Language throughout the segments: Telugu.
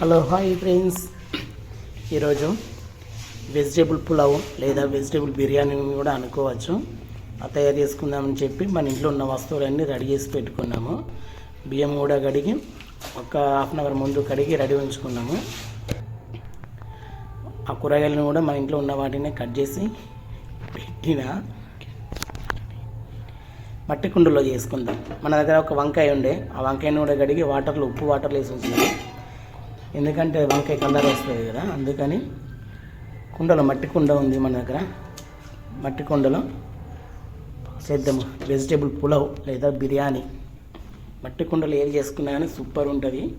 Hello hi friends. ఈరోజు వెజిటేబుల్ పులావ్ లేదా వెజిటేబుల్ బిర్యానీ కూడా అనుకోవచ్చు. తయారు చేసుకుందామని చెప్పి మన ఇంట్లో ఉన్న వస్తువులన్నీ రెడీ చేసి పెట్టుకున్నాము. బియ్యం కూడా కడిగి ఒక హాఫ్ అన్ అవర్ ముందు కడిగి రెడీ ఉంచుకున్నాము. ఆ కూరగాయలను కూడా మన ఇంట్లో ఉన్న వాటిని కట్ చేసి పెట్టిన మట్టి కుండలో చేసుకుందాం. మన దగ్గర ఒక వంకాయ ఉండే ఆ వంకాయను కూడా కడిగి వాటర్లో ఉప్పు వాటర్లో వేసి ఉంచున్నాం ఎందుకంటే వంకాయ కలర్ వస్తుంది కదా అందుకని కుండలో మట్టి కుండ ఉంది మన దగ్గర. మట్టి కుండలో చేద్దాము. వెజిటేబుల్ పులావ్ లేదా బిర్యానీ. మట్టి కుండలో ఏది చేసుకున్నా కానీ సూపర్ ఉంటుంది.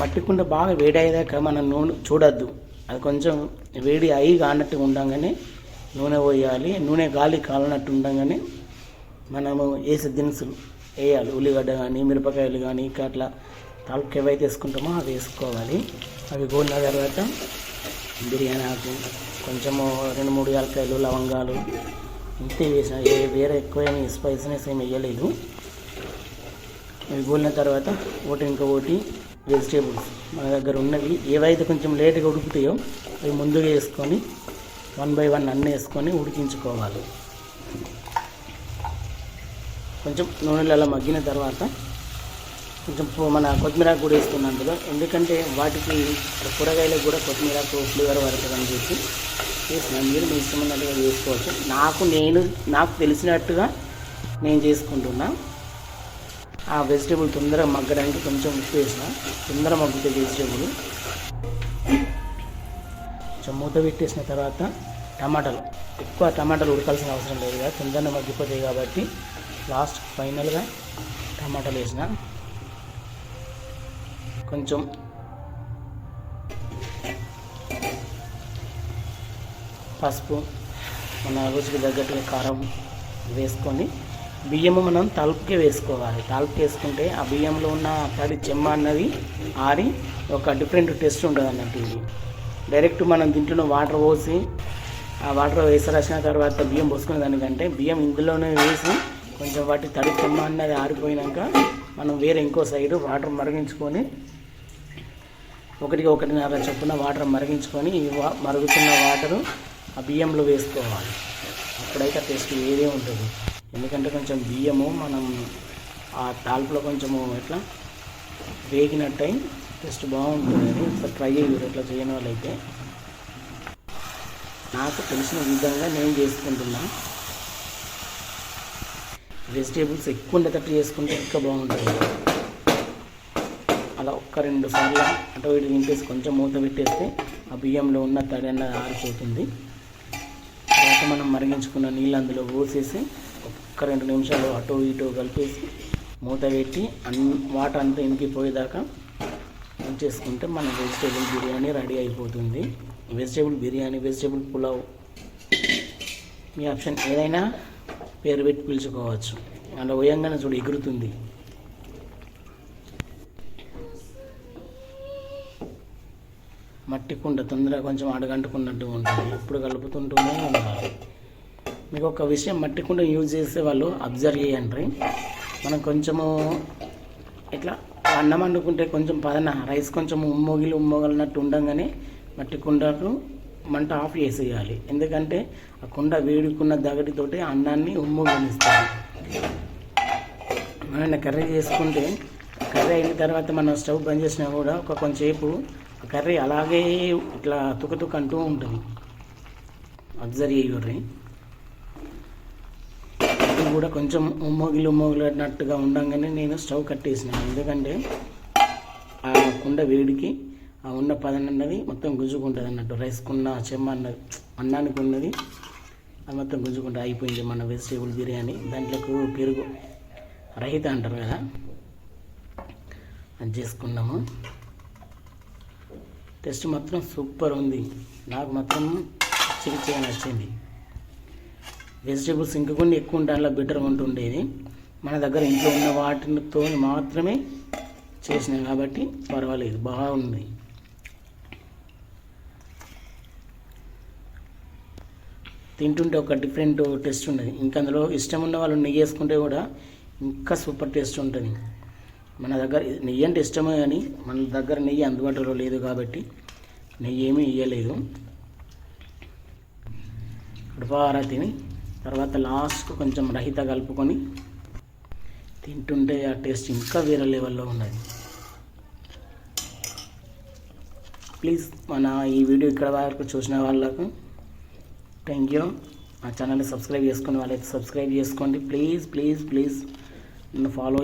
మట్టి కుండ బాగా వేడి అయ్యేదాకా మనం నూనె చూడద్దు. అది కొంచెం వేడి అయి కానట్టు ఉండగానే నూనె పోయాలి. నూనె గాలి కాలనట్టు ఉండగానే మనము వేసే దినుసులు వేయాలి. ఉల్లిగడ్డ కానీ మిరపకాయలు కానీ ఇంకా అట్లా తాలూకు ఏవైతే వేసుకుంటామో అవి వేసుకోవాలి. అవి గోలిన తర్వాత బిర్యానీ ఆకు కొంచెము రెండు మూడు యాలకాయలు లవంగాలు ఇంతే వేసిన ఏ వేరే ఎక్కువ ఏమి స్పైసీనెస్ ఏమి వేయలేదు. అవి గోలిన తర్వాత ఒకటి ఇంకా ఒకటి వెజిటేబుల్స్ మన దగ్గర ఉన్నవి. ఏవైతే కొంచెం లేట్గా ఉడుకుతాయో అవి ముందుగా వేసుకొని వన్ బై వన్ అన్నీ వేసుకొని ఉడికించుకోవాలి. కొంచెం నూనెలలో మగ్గిన తర్వాత కొంచెం మన కొత్తిమీర కూడా వేసుకున్నాను కదా. ఎందుకంటే వాటికి కూరగాయలకు కూడా కొత్తిమీరకు ఫ్లేవర్ పడుతుంది అని చెప్పి వేసినాను మీరు మీ ఇష్టమైనట్టుగా చేసుకోవచ్చు. నాకు నేను నాకు తెలిసినట్టుగా నేను చేసుకుంటున్నా. ఆ వెజిటేబుల్ తొందరగా మగ్గడానికి కొంచెం ఉప్పు వేసిన తొందరగా మగ్గుతాయి వెజిటేబుల్ కొంచెం మూత పెట్టేసిన తర్వాత టమాటాలు. ఎక్కువ టమాటాలు ఉడకాల్సిన అవసరం లేదు కదా. తొందరగా మగ్గిపోతాయి కాబట్టి లాస్ట్ ఫైనల్గా టమాటాలు వేసిన. కొంచెం. పసుపు మన రుచికి తగ్గట్టుగా కారం వేసుకొని బియ్యము మనం తలుపుకే వేసుకోవాలి. తలుపుకి వేసుకుంటే ఆ బియ్యంలో ఉన్న తడి చెమ్మ అన్నది ఆరి ఒక డిఫరెంట్ టెస్ట్ ఉంటుంది అన్నట్టు ఇది. డైరెక్ట్ మనం దీంట్లో వాటర్ పోసి ఆ వాటర్ వేసి రాసిన తర్వాత బియ్యం పోసుకునే దానికంటే బియ్యం ఇందులోనే వేసి కొంచెం వాటి తడి చెమ్మ అన్నది ఆరిపోయినాక మనం వేరే ఇంకో సైడ్ వాటర్ మరిగించుకొని ఒకటికి ఒకటిన్నర చొప్పున వాటర్ మరిగించుకొని వా- మరుగుతున్న వాటరు ఆ బియ్యంలో వేసుకోవాలి. అప్పుడైతే టేస్ట్ వేరే ఉంటుంది. ఎందుకంటే కొంచెం బియ్యము మనం ఆ తాల్పులో కొంచెము ఎట్లా వేగినట్టయి టేస్ట్ బాగుంటుంది. ఒకసారి ట్రై చేయరు ఇట్లా చేయని వాళ్ళైతే. నాకు తెలిసిన విధంగా నేను చేసుకుంటున్నా. వెజిటేబుల్స్ ఎక్కువ ఉండేటట్టు చేసుకుంటే ఇంకా బాగుంటుంది. ఒక్క రెండు సార్లు అటు ఇటు నింపేసి కొంచెం మూత పెట్టేస్తే ఆ బియ్యంలో ఉన్న తడి అన్నది ఆరిపోతుంది. తర్వాత మనం మరిగించుకున్న నీళ్ళు అందులో పోసేసి ఒక్క రెండు నిమిషాలు అటు ఇటు కలిపేసి మూత పెట్టి అన్ వాటర్ అంతా ఇంకిపోయేదాకా ఉంచేసుకుంటే మన వెజిటేబుల్ బిర్యానీ రెడీ అయిపోతుంది. వెజిటేబుల్ బిర్యానీ వెజిటేబుల్ పులావ్ మీ ఆప్షన్ ఏదైనా పేరు పెట్టి పిలుచుకోవచ్చు. అలా వేయంగానే చూడు ఎగురుతుంది. మట్టి కుండ తొందరగా కొంచెం అడగంటుకున్నట్టు ఉంటుంది ఎప్పుడు కలుపుతుంటూనే ఉండాలి. మీకు ఒక విషయం మట్టి కుండ యూజ్ చేసే వాళ్ళు అబ్జర్వ్ చేయండి. మనం కొంచెము ఇట్లా అన్నం వండుకుంటే కొంచెం పదన రైస్ కొంచెం ఉమ్మోగిలు ఉమ్మొగలినట్టు ఉండగానే మట్టి కుండకు మంట ఆఫ్ చేసేయాలి. ఎందుకంటే ఆ కుండ వేడుకున్న దగటితోటి అన్నాన్ని ఉమ్మొగనిస్తుంది మనం కర్రీ చేసుకుంటే కర్రీ అయిన తర్వాత మనం స్టవ్ బంద్ చేసినా కూడా ఒక కొంచెంసేపు కర్రీ అలాగే ఇట్లా తుకతుక అంటూ ఉంటుంది. అబ్జర్వ్ చేయుర్రి ఇది కూడా కొంచెం ఉమ్మగిలి అన్నట్టుగా ఉండగానే నేను స్టవ్ కట్టేసినాను ఎందుకంటే ఆ కుండ వేడికి ఆ ఉన్న పదన అన్నది మొత్తం గుంజుకుంటుంది అన్నట్టు. రైస్కున్న చెమ్మ అన్నది అన్నానికి ఉన్నది అది మొత్తం గుంజుకుంటే అయిపోయింది మన వెజిటేబుల్ బిర్యానీ. దాంట్లోకి పెరుగు రైత అంటారు కదా అది చేసుకున్నాము. టేస్ట్ మాత్రం సూపర్ ఉంది. నాకు మాత్రం చిరిచిగా నచ్చింది. వెజిటేబుల్స్ ఇంకా కొన్ని ఎక్కువ ఉంటే అందులో బెటర్గా ఉంటుండేది. మన దగ్గర ఇంట్లో ఉన్న వాటితో మాత్రమే చేసినాం కాబట్టి పర్వాలేదు బాగుంది. తింటుంటే ఒక డిఫరెంట్ టేస్ట్ ఉన్నది. ఇంకా అందులో ఇష్టం ఉన్న వాళ్ళు నెయ్యి వేసుకుంటే కూడా ఇంకా సూపర్ టేస్ట్ ఉంటుంది. మన దగ్గర నెయ్యి అంటే ఇష్టమే కానీ మన దగ్గర నెయ్యి అందుబాటులో లేదు కాబట్టి నెయ్యి ఏమీ ఇయ్యలేదు. కడుపారా తిని తర్వాత లాస్ట్ కొంచెం రహిత కలుపుకొని తింటుంటే ఆ టేస్ట్ ఇంకా వేరే లెవెల్లో ఉన్నది. ప్లీజ్ మన ఈ వీడియో ఇక్కడ వరకు చూసిన వాళ్ళకు థ్యాంక్ యూ మా ఛానల్ని సబ్స్క్రైబ్ చేసుకుని వాళ్ళైతే సబ్స్క్రైబ్ చేసుకోండి. ప్లీజ్ ప్లీజ్ ప్లీజ్ నన్ను ఫాలో